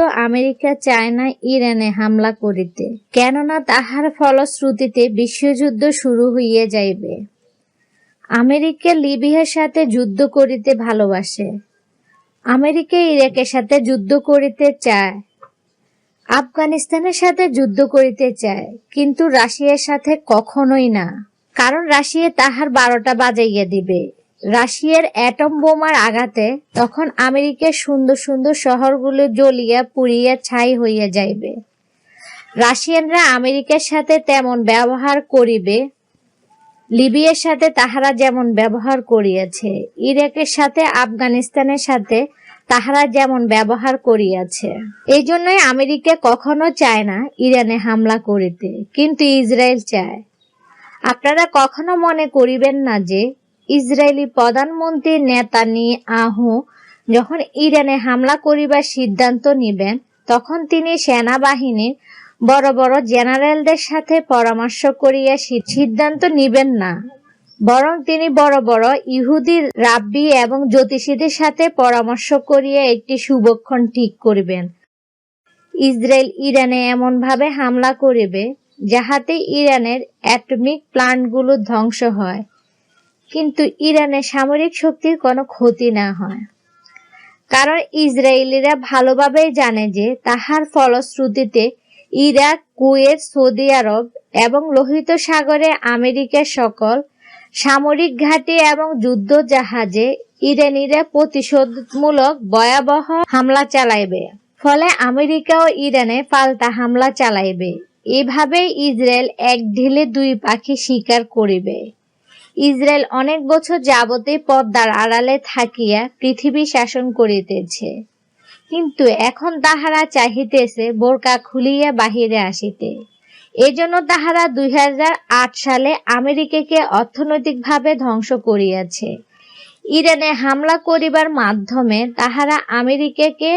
America চায় না ইরানে হামলা করিতে। কেননা তাহার ফলশ্রুতিতে বিশ্বযুদ্ধ শুরু হইয়া যাইবে। আমেরিকা লিবিয়ার সাথে যুদ্ধ করিতে ভালোবাসে। আমেরিকা ইরাকের সাথে যুদ্ধ করিতে চায়। আফগানিস্তানের সাথে যুদ্ধ করিতে চায়, কিন্তু রাশিয়ার সাথে কখনোই না। কারণ রাশিয়া তাহার বারোটা বাজাইয়া দিবে। রাশিয়ার অ্যাটম বোমার আঘাতে তখন আমেরিকার সুন্দর সুন্দর শহরগুলো জ্বলিয়া পুড়িয়া ছাই হইয়া যাইবে। রাশিয়ানরা আমেরিকার সাথে তেমন ব্যবহার করিবে, লিবিয়ার সাথে তাহারা যেমন ব্যবহার করিয়াছে, ইরাকের সাথে আফগানিস্তানের সাথে তাহারা যেমন ব্যবহার করিয়াছে। এই জন্যই আমেরিকা কখনো চায় না ইরানে হামলা করিতে, কিন্তু ইসরায়েল চায়। আপনারা কখনো মনে করিবেন না যে ইসরায়েলি প্রধানমন্ত্রী নেতানি আহু যখন ইরানে হামলা করিবার সিদ্ধান্ত নিবেন, তখন তিনি সেনাবাহিনীর বড় বড় জেনারেলদের সাথে পরামর্শ করিয়া সিদ্ধান্ত নিবেন না। বরং তিনি বড় বড় ইহুদি রাব্বি এবং জ্যোতিষীদের সাথে পরামর্শ করিয়া একটি শুভক্ষণ ঠিক করিবেন। ইসরায়েল ইরানে এমনভাবে হামলা করিবে, যাহাতে ইরানের অ্যাটমিক প্লান্টগুলো ধ্বংস হয়। কিন্তু ইরানের সামরিক শক্তির কোনো ক্ষতি না হয়। কারণ ইসরায়েলিরা ভালোভাবেই জানে যে তাহার ফলশ্রুতিতে ইরাক, কুয়েত, সৌদি আরব এবং লোহিত সাগরে আমেরিকার সকল সামরিক ঘাঁটি এবং যুদ্ধ জাহাজে ইরানিরা প্রতিশোধমূলক ভয়াবহ হামলা চালাইবে। ফলে আমেরিকা ও ইরানে পাল্টা হামলা চালাইবে। এভাবে ইসরায়েল এক ঢিলে দুই পাখি শিকার করিবে। ইসরায়েল অনেক বছর যাবতে পদ্মার আড়ালে থাকিয়া পৃথিবী শাসন করিতেছে। কিন্তু এখন তাহারা চাহিতেছে বোরকা খুলিয়া বাহিরে আসিতে। এজন্য তাহারা দুই হাজার আট সালে আমেরিকাকে অর্থনৈতিকভাবে ধ্বংস করিয়াছে। ইরানে হামলা করিবার মাধ্যমে তাহারা আমেরিকাকে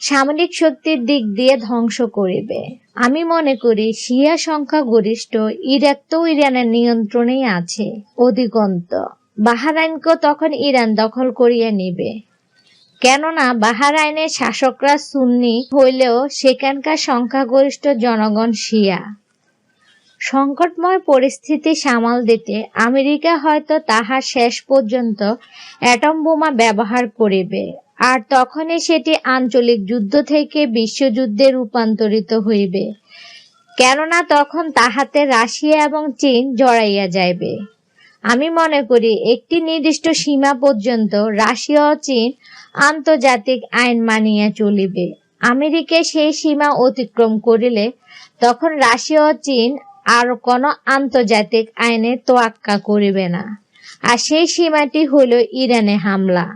সামরিক শক্তির দিক দিয়ে ধ্বংস করিবে। আমি মনে করি, শিয়া সংখ্যা গরিষ্ঠ ইরাক তো ইরানের নিয়ন্ত্রণেই আছে, অধিকন্ত। বাহারাইনকে তখন ইরান দখল করিয়া নিবে। কেননা, বাহারাইনের শাসকরা সুন্নি হইলেও সেখানকার সংখ্যাগরিষ্ঠ জনগণ শিয়া। সংকটময় পরিস্থিতি সামাল দিতে আমেরিকা হয়তো তাহার শেষ পর্যন্ত অ্যাটম বোমা ব্যবহার করিবে। আর তখনই সেটি আঞ্চলিক যুদ্ধ থেকে বিশ্বযুদ্ধে রূপান্তরিত হইবে। কেননা তখন তাহাতে রাশিয়া এবং চীন জড়াইয়া যাইবে। আমি মনে করি একটি নির্দিষ্ট সীমা পর্যন্ত রাশিয়া ও চীন আন্তর্জাতিক আইন মানিয়া চলিবে। আমেরিকা সেই সীমা অতিক্রম করিলে তখন রাশিয়া ও চীন আর কোনো আন্তর্জাতিক আইনে তোয়াক্কা করিবে না। আর সেই সীমাটি হইল ইরানে হামলা।